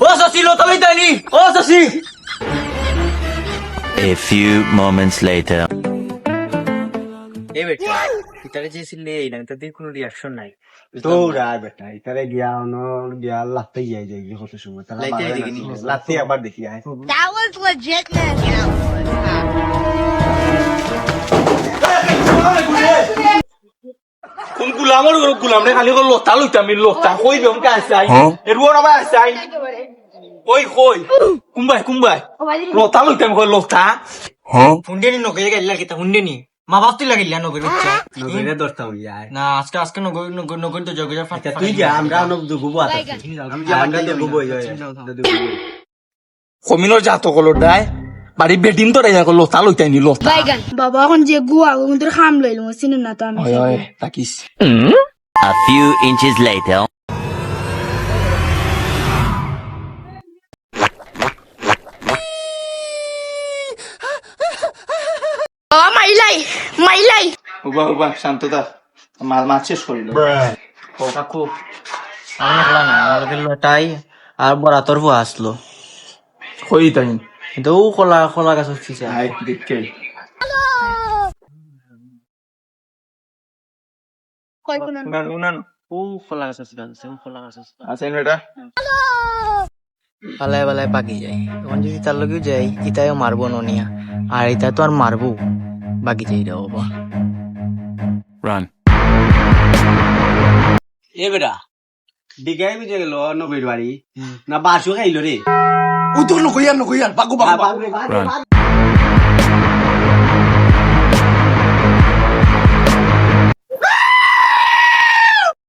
O Shashi Lata লইতানি O Shashi A few moments later. এ বেটা ইতারে যে ছিলে এই না তাদের কোনো রিয়াকশন নাই দৌড়া বেটা ইতারে গিয়া অন গিয়া লাতে যাই যাই কত সময় তারা লাইতে দেখি নি। লাতে আবার দেখি আয় That was legitness. কোন গুলামর গুলাম রে খালি লতা লইতা আমি লতা কই বেম কা আসাই এর বড় আবার আসাই কই কই কুম্বাই কুম্বাই লতা লইতা আমি কই লতা হুন্ডেনি নগে গেলিলা কিতা হুন্ডেনি মা বাপ তুই লাগিলা নগে ইচ্ছা নগরে দরতা হই আয় না আজকে আজকে নগে নগে নগে তো জগে যা ফাটা তুই যা আমরা অন দুগুবো আতা আমরা দুগুবো যাই কমিনোর জাত কল ডাই বাড়ি বেটিম তো রাইয়া কল লতা লইতা নি লতা বাবা এখন যে গুয়া কিন্তু খাম লইল চিনি না তো আমি। তাকিস A few inches later. My Lai My Lai. উবা উবা শান্ত থাক মাছ মাছ শেষ করিল। কাকু আমি আর আসলো। কই তাই ও কলা কলা গাছ উঠছে বেটা পালায় পালায় পাকি যায় তখন যদি তার লগেও যাই ইতাও মারবো ননিয়া আর ইতা তো আর মারবো বাকি যাই রে বাবা Run. এ বেটা দিগাই বুঝে গেল নবীর বাড়ি না বাসু খাইলো রে ও তো নকইয়ার নকইয়ার বাগু বাগু বাপ রে বাপ রে, বাপ।